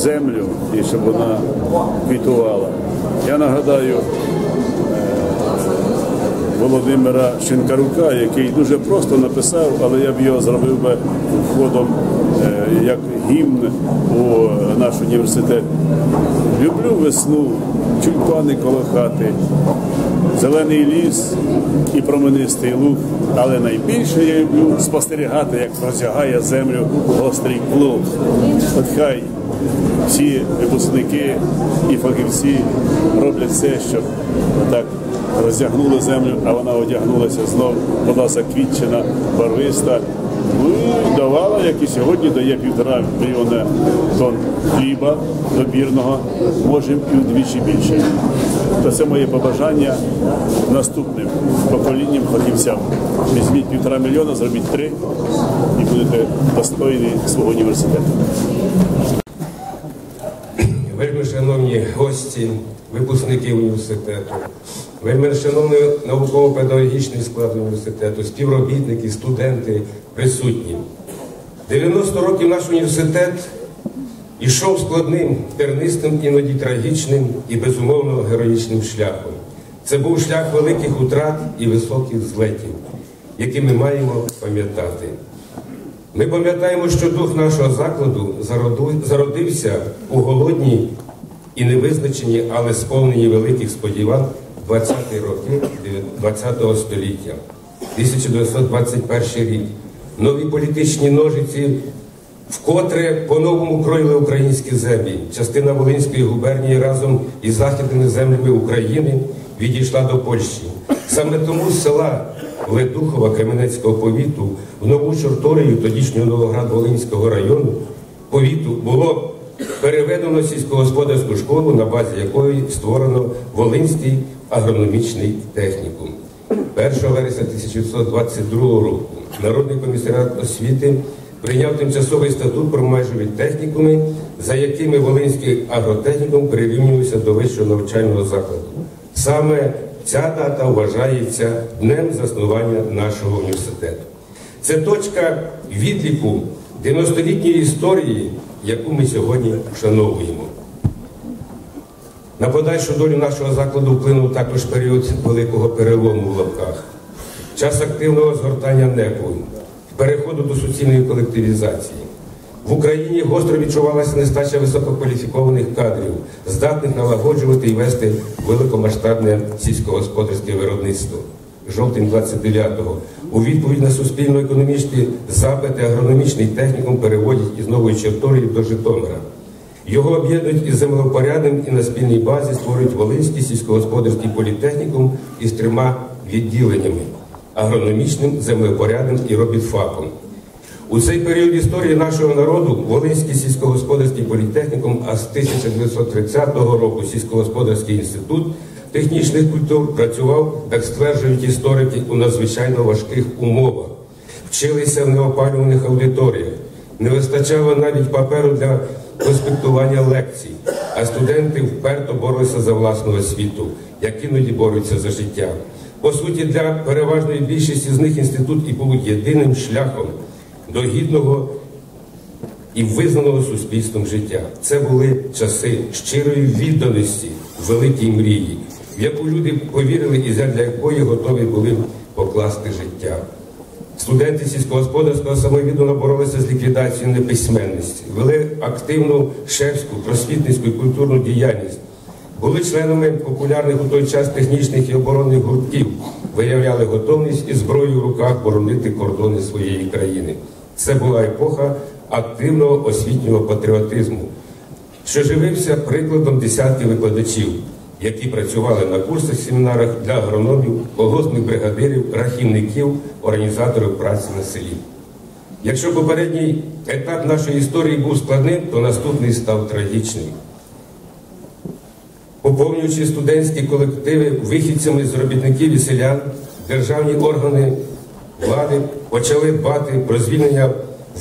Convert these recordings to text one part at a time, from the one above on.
землю і щоб вона квітувала. Я нагадаю Володимира Шинкарука, який дуже просто написав, але я б його зробив би входом е, як гімн у наш університет. Люблю весну, тюльпани коло хати, зелений ліс і променистий луг. Але найбільше я люблю спостерігати, як розтягає землю гострий плуг. От хай всі випускники і фахівці роблять все, щоб так розтягнули землю, а вона одягнулася знов, була заквітчена, барвиста. Ну і давала, як і сьогодні дає півтора мільйона тонн хліба добірного, може і вдвічі більше. То це моє побажання наступним поколінням фахівцям. Візьміть півтора мільйона, зробіть три і будете достойні свого університету. Шановні гості, випускники університету, вельми шановний науково-педагогічний склад університету, співробітники, студенти, присутні. 90 років наш університет ішов складним, тернистим, іноді трагічним і безумовно героїчним шляхом. Це був шлях великих утрат і високих злетів, які ми маємо пам'ятати. Ми пам'ятаємо, що дух нашого закладу зародився у голодній і невизначенні, але сповнені великих сподівань 20-ті роки 20-го століття, 1921 рік. Нові політичні ножиці вкотре по-новому кроїли українські землі. Частина Волинської губернії разом із західними землями України відійшла до Польщі. Саме тому села Ледухова Кам'янецького повіту в нову чорторію тодішнього Новоград-Волинського району повіту було переведено сільськогосподарську школу, на базі якої створено Волинський агрономічний технікум. 1 вересня 1922 року Народний комісаріат освіти прийняв тимчасовий статут про межові технікуми, за якими Волинський агротехнікум прирівнювався до вищого навчального закладу. Саме ця дата вважається днем заснування нашого університету. Це точка відліку 90-літньої історії, яку ми сьогодні вшановуємо. На подальшу долю нашого закладу вплинув також період великого перелому в лапках, час активного згортання НЕПу, переходу до суцільної колективізації. В Україні гостро відчувалася нестача висококваліфікованих кадрів, здатних налагоджувати і вести великомасштабне сільськогосподарське виробництво. Жовтень 29-го. У відповідь на суспільно-економічні запити агрономічний технікум переводять із Нової Черторії до Житомира. Його об'єднують із землепорядним і на спільній базі створюють Волинський сільськогосподарський політехнікум із трьома відділеннями агрономічним, землепорядним і робітфаком. У цей період історії нашого народу Волинський сільськогосподарський політехнікум, а з 1930 року сільськогосподарський інститут технічних культур працював, як стверджують історики, у надзвичайно важких умовах, вчилися в неопалюваних аудиторіях, не вистачало навіть паперу для конспектування лекцій, а студенти вперто боролися за власну освіту, як іноді борються за життя. По суті, для переважної більшості з них інститут і був єдиним шляхом до гідного і визнаного суспільством життя. Це були часи щирої відданості, великій мрії, в яку люди повірили і для якої готові були покласти життя. Студенти сільськогосподарського самовіддано боролися з ліквідацією неписьменності, вели активну шефську, просвітницьку і культурну діяльність, були членами популярних у той час технічних і оборонних гуртків, виявляли готовність і зброю в руках боронити кордони своєї країни. Це була епоха активного освітнього патріотизму, що живився прикладом десятків викладачів, які працювали на курсах, семінарах для агрономів, колгоспних бригадирів, рахівників, організаторів праці на селі. Якщо попередній етап нашої історії був складним, то наступний став трагічним. Поповнюючи студентські колективи вихідцями з робітників і селян, державні органи влади почали дбати про звільнення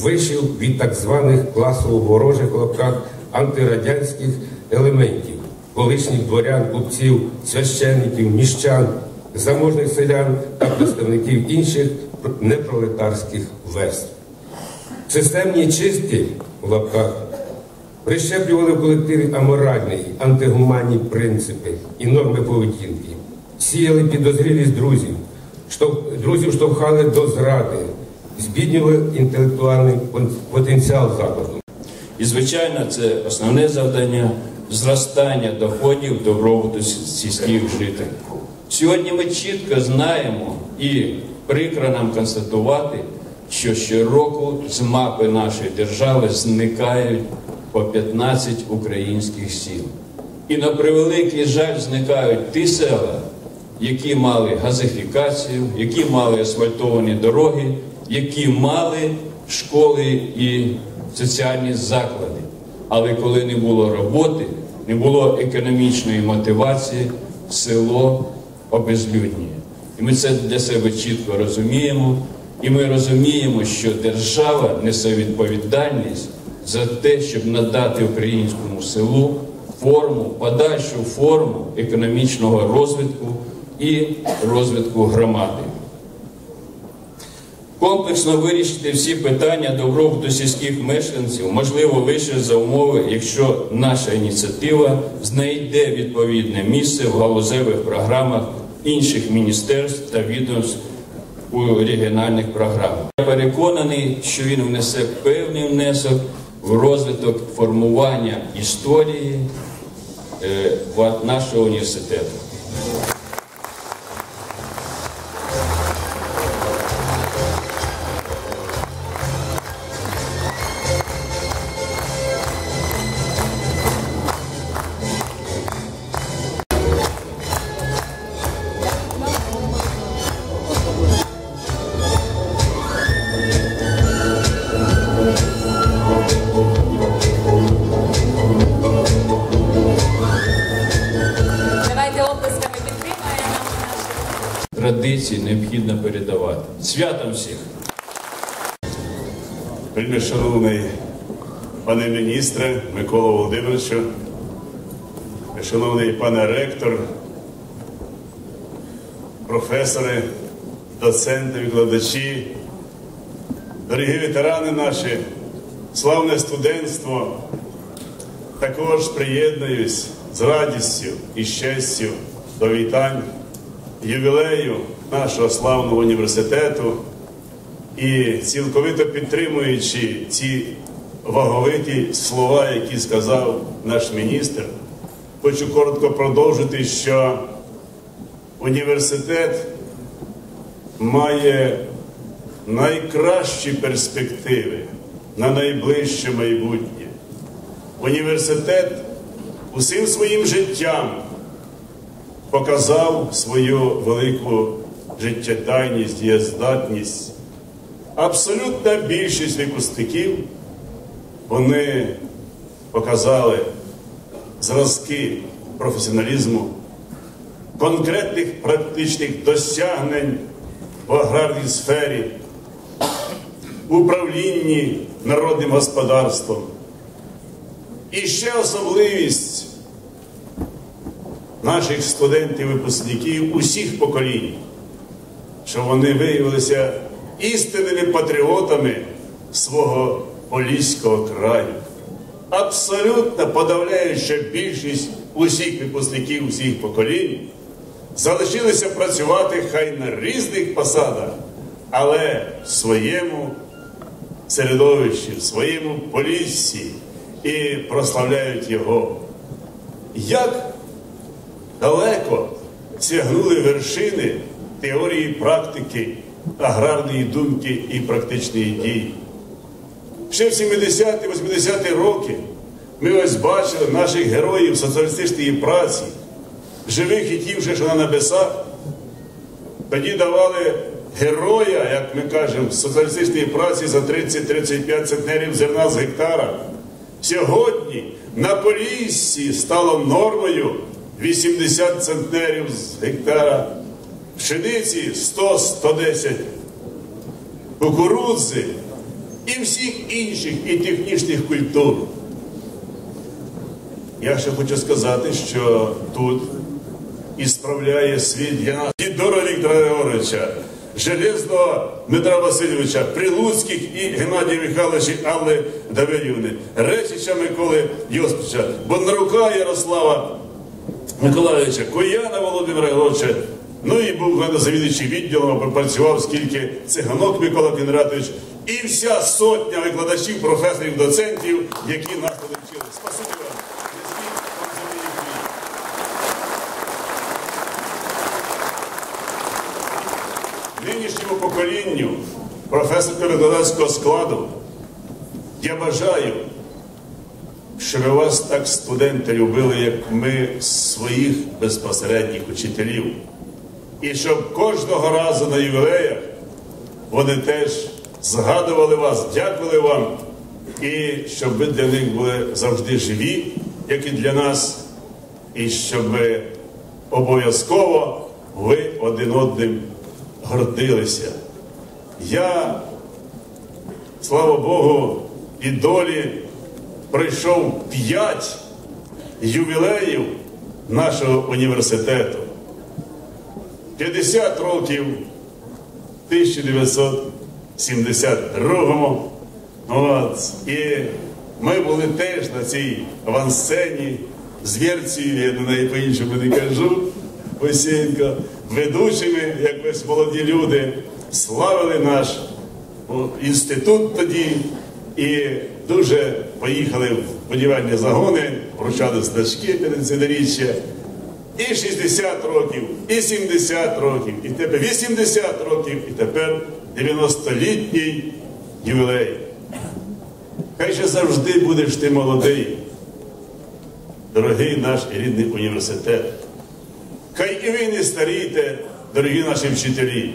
вишів від так званих класово ворожих лапках антирадянських елементів, колишніх дворян, купців, священників, міщан, заможних селян та представників інших непролетарських верств. Системні чистки в лапках прищеплювали в колективі аморальні, антигуманні принципи і норми поведінки, сіяли підозрілість друзів, друзів штовхали до зради, збіднювали інтелектуальний потенціал закладу. І, звичайно, це основне завдання зростання доходів добробуту сільських жителів. Сьогодні ми чітко знаємо і прикро нам констатувати, що щороку з мапи нашої держави зникають по 15 українських сіл. І на превеликий жаль зникають ті села, які мали газифікацію, які мали асфальтовані дороги, які мали школи і соціальні заклади. Але коли не було роботи, не було економічної мотивації, село обезлюднює. І ми це для себе чітко розуміємо. І ми розуміємо, що держава несе відповідальність за те, щоб надати українському селу форму, подальшу форму економічного розвитку і розвитку громади. Комплексно вирішити всі питання добробуту сільських мешканців можливо лише за умови, якщо наша ініціатива знайде відповідне місце в галузевих програмах інших міністерств та відомств у регіональних програмах. Я переконаний, що він внесе певний внесок в розвиток формування історії е, нашого університету. Традиції необхідно передавати. Святом всіх! Вельми шановний пане міністре Микола Володимировичу, шановний пане ректор, професори, доценти, викладачі, дорогі ветерани наші, славне студентство, також приєднуюсь з радістю і щастю до вітань ювілею нашого славного університету. І цілковито підтримуючи ці ваговиті слова, які сказав наш міністр, хочу коротко продовжити, що університет має найкращі перспективи на найближче майбутнє. Університет усім своїм життям показав свою велику життєдайність, дієздатність. Абсолютна більшість випускників вони показали зразки професіоналізму, конкретних практичних досягнень в аграрній сфері, управлінні народним господарством. І ще особливість наших студентів-випускників усіх поколінь, що вони виявилися істинними патріотами свого поліського краю. Абсолютно подавляюча більшість усіх випускників усіх поколінь залишилися працювати хай на різних посадах, але в своєму середовищі, в своєму поліссі і прославляють його. Як далеко сягнули вершини теорії практики, аграрної думки і практичної дії. Ще в 70-80-ті роки ми ось бачили наших героїв соціалістичної праці, живих і ті вже, що на небесах. Тоді давали героя, як ми кажемо, соціалістичної праці за 30-35 центнерів зерна з гектара. Сьогодні на Поліссі стало нормою 80 центнерів з гектара, пшениці 100-110, кукурудзи і всіх інших і технічних культур. Я ще хочу сказати, що тут і справляє світ для нас Дідора Віктора Григоровича, Железного Дмитра Васильовича, Прилуцьких і Геннадія Михайловича Алли Давидівни, Речича Миколи Йосиповича, Бондарука Ярослава Миколаївича, Кояна Володимира Григоровича, ну і був завідуючий відділом, працював скільки циганок Микола Кінратович, і вся сотня викладачів, професорів, доцентів, які нас вчили. Спасибі вам. Нинішньому поколінню професорсько-викладацького складу я бажаю, щоб вас так студенти любили, як ми своїх безпосередніх учителів. І щоб кожного разу на ювілеях вони теж згадували вас, дякували вам, і щоб ви для них були завжди живі, як і для нас, і щоб обов'язково ви один одним гордилися. Я, слава Богу, і долі пройшов п'ять ювілеїв нашого університету. 50 років 1972-му. От. І ми були теж на цій авансцені з Вєрцією, я неї по-іншому не кажу, Осінько, ведучими, як ось молоді люди, славили наш інститут тоді і дуже поїхали в будівельні загони, вручали значки 50-річчя. І 60 років, і 70 років, і тепер 80 років, і тепер 90-літній ювілей. Хай ще завжди будеш ти молодий, дорогий наш і рідний університет. Хай і ви не старійте, дорогі наші вчителі.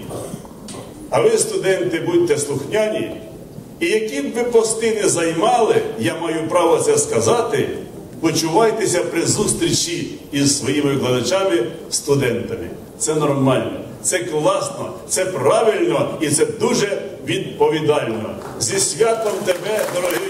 А ви, студенти, будьте слухняні, і які б ви пости не займали, я маю право це сказати, почувайтеся при зустрічі із своїми викладачами, студентами. Це нормально, це класно, це правильно і це дуже відповідально. Зі святом тебе, дорогий